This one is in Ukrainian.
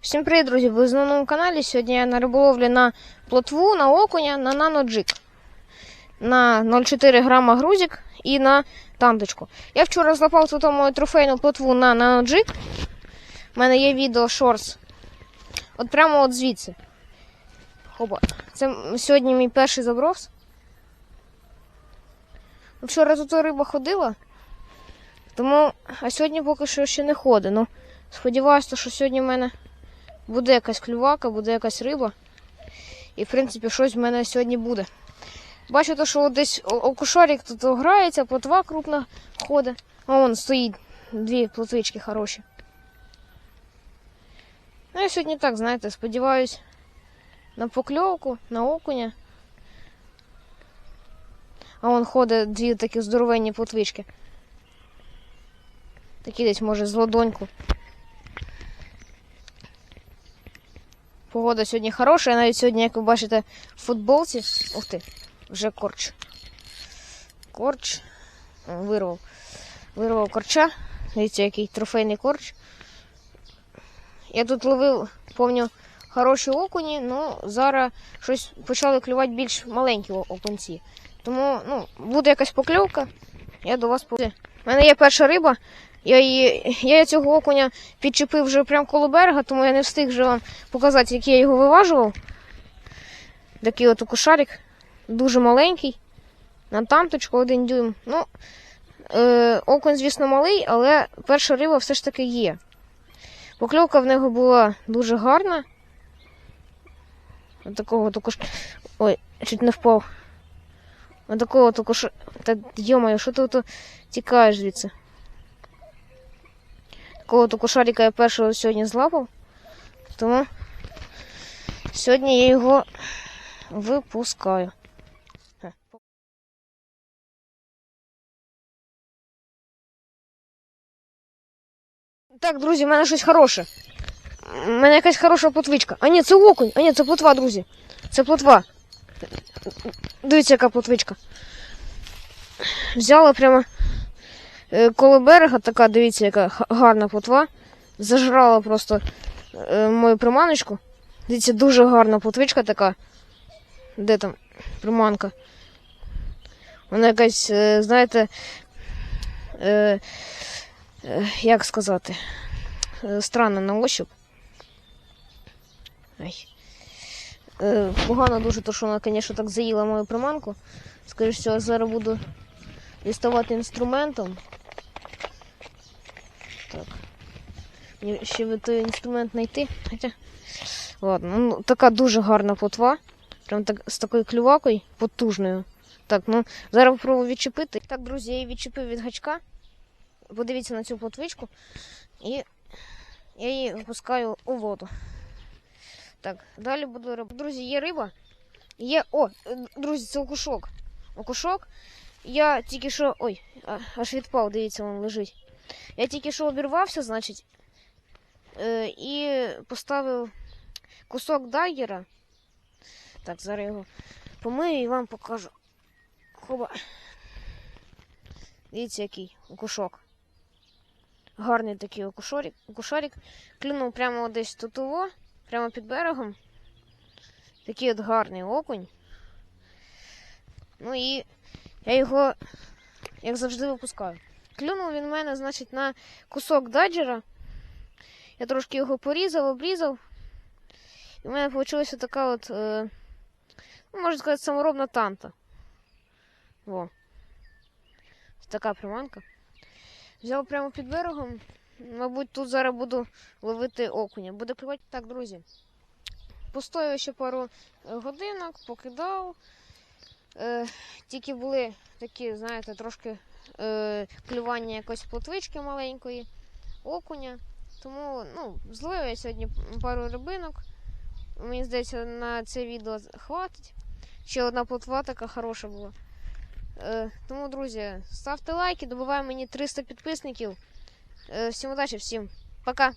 Всім привіт, друзі! Ви на новому каналі. Сьогодні я на риболовлі на плотву, на окуня, на наноджик. На 0,4 грама грузик і на танточку. Я вчора злапав тут мою трофейну плотву на наноджик. У мене є відео шорс. От прямо от звідси. Хоба. Це сьогодні мій перший заброс. Вчора тут риба ходила. Тому, а сьогодні поки що ще не ходить. Ну, сподіваюся, що сьогодні в мене буде якась клювака, буде якась риба. І, в принципі, щось в мене сьогодні буде. Бачу, то, що десь окушарик тут грається, плотва крупна ходить. А вон стоїть дві плотвички хороші. Ну, я сьогодні так, знаєте, сподіваюсь на покльовку, на окуня. А вон ходить дві такі здоровенні плотвички. Такі десь, може, з ладоньку. Погода сьогодні хороша, навіть сьогодні, як ви бачите, в футболці. Ух ти, вже корч. Корч. Вирвав. Вирвав корча. Дивіться, який трофейний корч. Я тут ловив, помню, хороші окуні, ну зараз щось почали клювати більш маленькі окунці. Тому, ну, буде якась покльовка, я до вас поведу. У мене є перша риба. Я, її, я цього окуня підчепив вже прямо коло берега, тому я не встиг вже вам показати, як я його виважував. Такий от окушарик, дуже маленький. На танточку один дюйм. Ну, е, окунь, звісно, малий, але перша риба все ж таки є. Покльовка в нього була дуже гарна. От такого окуш... Ой, чуть не впав. От такого окуш... Та йомаю, що ти ото тікаєш звідси? Такого от окушарика я першого сьогодні злапав. Тому сьогодні я його випускаю. Так, друзі, в мене щось хороше. У мене якась хороша плотвичка. А ні, це окунь. А ні, це плотва, друзі. Це плотва. Дивіться, яка плотвичка. Взяла прямо коло берега, така, дивіться, яка гарна плотва. Зажрала просто е, мою приманочку. Дивіться, дуже гарна плотвичка така. Де там приманка? Вона якась, е, знаєте, е, е, як сказати, е, странна на ощуп. Ай. Е, погано дуже, то, що вона, звісно, так заїла мою приманку. Скоріше всього, зараз буду діставати інструментом. Так. Мені ще би той інструмент знайти. Хоча. Ладно, ну така дуже гарна плотва. Прям так з такою клювакою потужною. Так, ну зараз попробую відчепити. Так, друзі, я її відчепив від гачка. Подивіться на цю плотвичку. І я її випускаю у воду. Так, далі буду робити. Друзі, є риба. Є. О, друзі, це окушок. Окушок. Я тільки що. Ой, аж відпав, дивіться, він лежить. Я тільки що обірвався, значить, е, і поставив кусок дайгера. Так, зараз його помию і вам покажу. Хоба. Дивіться, який окушок. Гарний такий окушорик. окушарик. Клюнув прямо десь тут, ово, прямо під берегом. Такий от гарний окунь. Ну і я його, як завжди, випускаю. Клюнув він мене, значить, на кусок даджера. Я трошки його порізав, обрізав. І в мене вийшла така от, е, ну, можна сказати, саморобна танта. Во. Така приманка. Взяв прямо під берегом. Мабуть, тут зараз буду ловити окуня. Буде клювати. Так, друзі. Постояв ще пару е, годинок, покидав. Е, тільки були такі, знаєте, трошки е, клювання якоїсь плотвички маленької, окуня. Тому ну, зловив я сьогодні пару рибинок. Мені здається, на це відео хватить. Ще одна плотва така хороша була. Е, тому, друзі, ставте лайки, добувай мені 300 підписників. Е, всім удачі, всім пока!